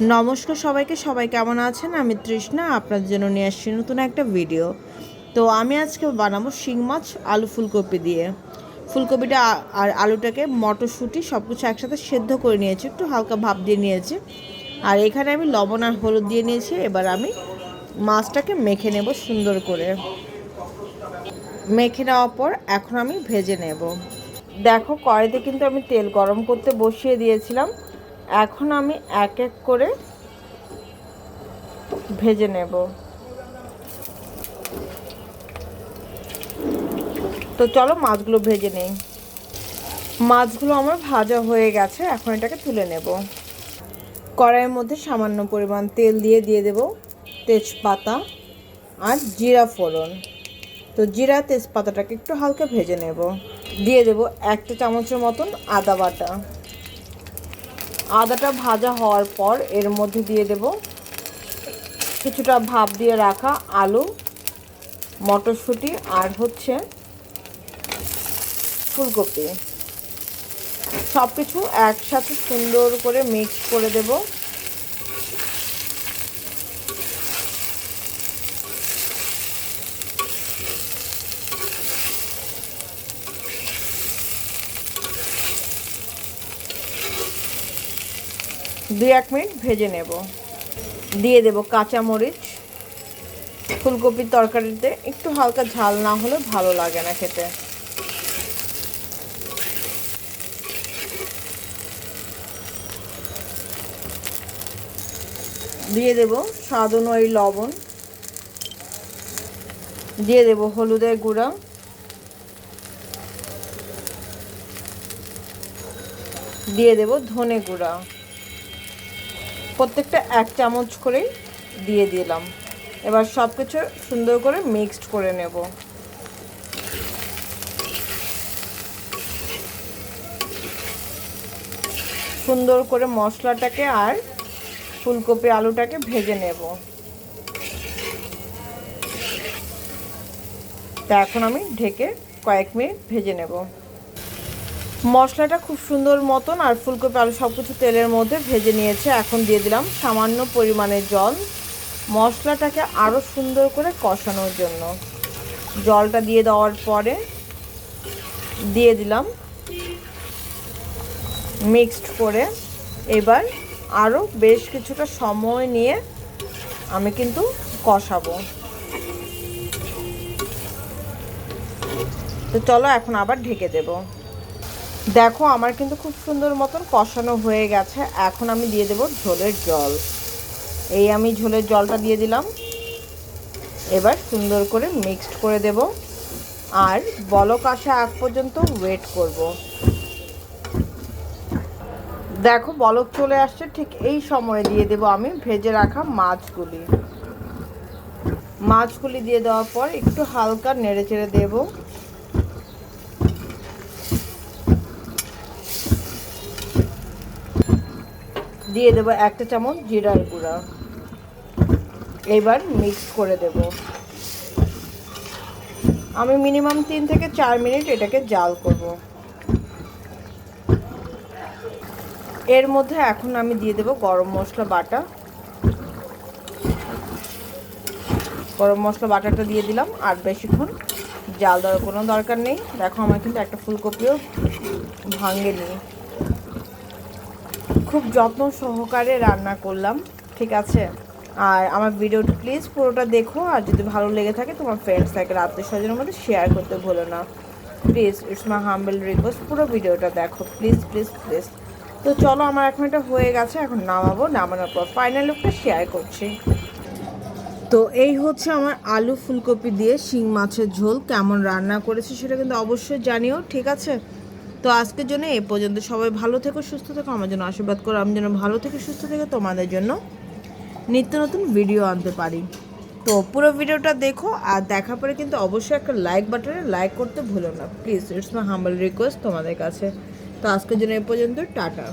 নমস্কার সবাইকে, সবাই কেমন আছেন? আমি তৃষ্ণা, আপনাদের জন্য নিয়ে আসছি নতুন একটা ভিডিও তো আমি আজকে বানাবো শিং মাছ, আলু ফুলকপি দিয়ে। ফুলকপিটা আর আলুটাকে মটরশুঁটি সব কিছু একসাথে সেদ্ধ করে নিয়েছি, একটু হালকা ভাপ দিয়ে নিয়েছি। আর এখানে আমি লবণ আর হলুদ দিয়ে নিয়েছি, এবার আমি মাছটাকে মেখে নেব সুন্দর করে। মেখে নেওয়ার পর এখন আমি ভেজে নেব। দেখো, কড়াইতে কিন্তু আমি তেল গরম করতে বসিয়ে দিয়েছিলাম। এখন আমি এক এক করে ভেজে নেব। তো চলো মাছগুলো ভেজে নেই। মাছগুলো আমার ভাজা হয়ে গেছে, এখন এটাকে তুলে নেব। কড়াইয়ের মধ্যে সামান্য পরিমাণ তেল দিয়ে দিয়ে দেব, তেজপাতা আর জিরা ফোড়ন। তো জিরা তেজপাতাটাকে একটু হালকা ভেজে নেব। দিয়ে দেব একটা চামচের মতন আদা বাটা। আদাটা ভাজা হওয়ার পর এর মধ্যে দিয়ে দেব কিছুটা ভাপ দিয়ে রাখা আলু, মটরশুঁটি আর হচ্ছে ফুলকপি। সব কিছু একসাথে সুন্দর করে মিক্স করে দেব। দুই এক মিনিট ভেজে নেব। দিয়ে দেব কাঁচা মরিচ ফুলকপির তরকারিতে একটু হালকা ঝাল না হলে ভালো লাগে না খেতে। দিয়ে দেব স্বাদ অনুযায়ী লবণ। দিয়ে দেব হলুদের গুঁড়া। দিয়ে দেব ধনে গুঁড়া। প্রত্যেকটা এক চামচ করেই দিয়ে দিলাম। এবার সব কিছু সুন্দর করে মিক্সড করে নেব। সুন্দর করে মশলাটাকে আর ফুলকপি আলুটাকে ভেজে নেব। তা এখন আমি ঢেকে কয়েক মিনিট ভেজে নেব। মশলাটা খুব সুন্দর মতন আর ফুলকপি, আলু সব কিছু তেলের মধ্যে ভেজে নিয়েছে। এখন দিয়ে দিলাম সামান্য পরিমাণে জল। মশলাটাকে আরও সুন্দর করে কষানোর জন্য। জলটা দিয়ে দেওয়ার পরে দিয়ে দিলাম মিক্সড করে। এবার আরও বেশ কিছুটা সময় নিয়ে আমি কিন্তু কষাবো। তো চলো এখন আবার ঢেকে দেবো। দেখো, আমার কিন্তু খুব সুন্দর মতন কষানো হয়ে গেছে। এখন আমি দিয়ে দেব ঝোলের জল। এই আমি ঝোলের জলটা দিয়ে দিলাম। এবার সুন্দর করে মিক্সড করে দেব। আর বলক আসা আগ পর্যন্ত ওয়েট করব। দেখো, বলক চলে আসছে। ঠিক এই সময়ে দিয়ে দেব আমি ভেজে রাখা মাছগুলি। মাছগুলি দিয়ে দেওয়ার পর একটু হালকা নেড়ে চেড়ে দেবো। দিয়ে দেবো একটা চামচ জিরার গুঁড়া। এবার মিক্স করে দেব। আমি মিনিমাম তিন থেকে চার মিনিট এটাকে জাল করব। এর মধ্যে এখন আমি দিয়ে দেব গরম মশলা বাটা। গরম মশলা বাটাটা দিয়ে দিলাম, আর বেশিক্ষণ জাল দেওয়ার কোনো দরকার নেই। দেখো আমার কিন্তু একটা ফুলকপিও ভাঙেনি। খুব যত্ন সহকারে রান্না করলাম, ঠিক আছে? আর আমার ভিডিওটা প্লিজ পুরোটা দেখো, আর যদি ভালো লেগে থাকে তোমার ফ্রেন্ডস সার্কেল আত্মীয় স্বজনের মধ্যে শেয়ার করতে ভুলো না। Please it's my humble request পুরো ভিডিওটা দেখো প্লিজ প্লিজ প্লিজ তো চলো, আমার এখন এটা হয়ে গেছে, এখন নামাবো, নামানোর পর ফাইনাল লুকটা শেয়ার করছি। তো এই হচ্ছে আমার আলু ফুলকপি দিয়ে শিং মাছের ঝোল, কেমন রান্না করেছি সেটা কিন্তু অবশ্যই জানিও, ঠিক আছে? তো আজকের জন্য এ পর্যন্ত। সবাই ভালো থেকো, সুস্থ থেকো। আমার জন্য আশীর্বাদ করো। আমি যেন ভালো থেকে সুস্থ থেকে তোমাদের জন্য নিত্য নতুন ভিডিও আনতে পারি। তো পুরো ভিডিওটা দেখো আর দেখার পরে কিন্তু অবশ্যই একটা লাইক বাটনে লাইক করতে ভুলো না। Please it's my humble request তোমাদের কাছে। তো আজকের জন্য এ পর্যন্ত। টাটা।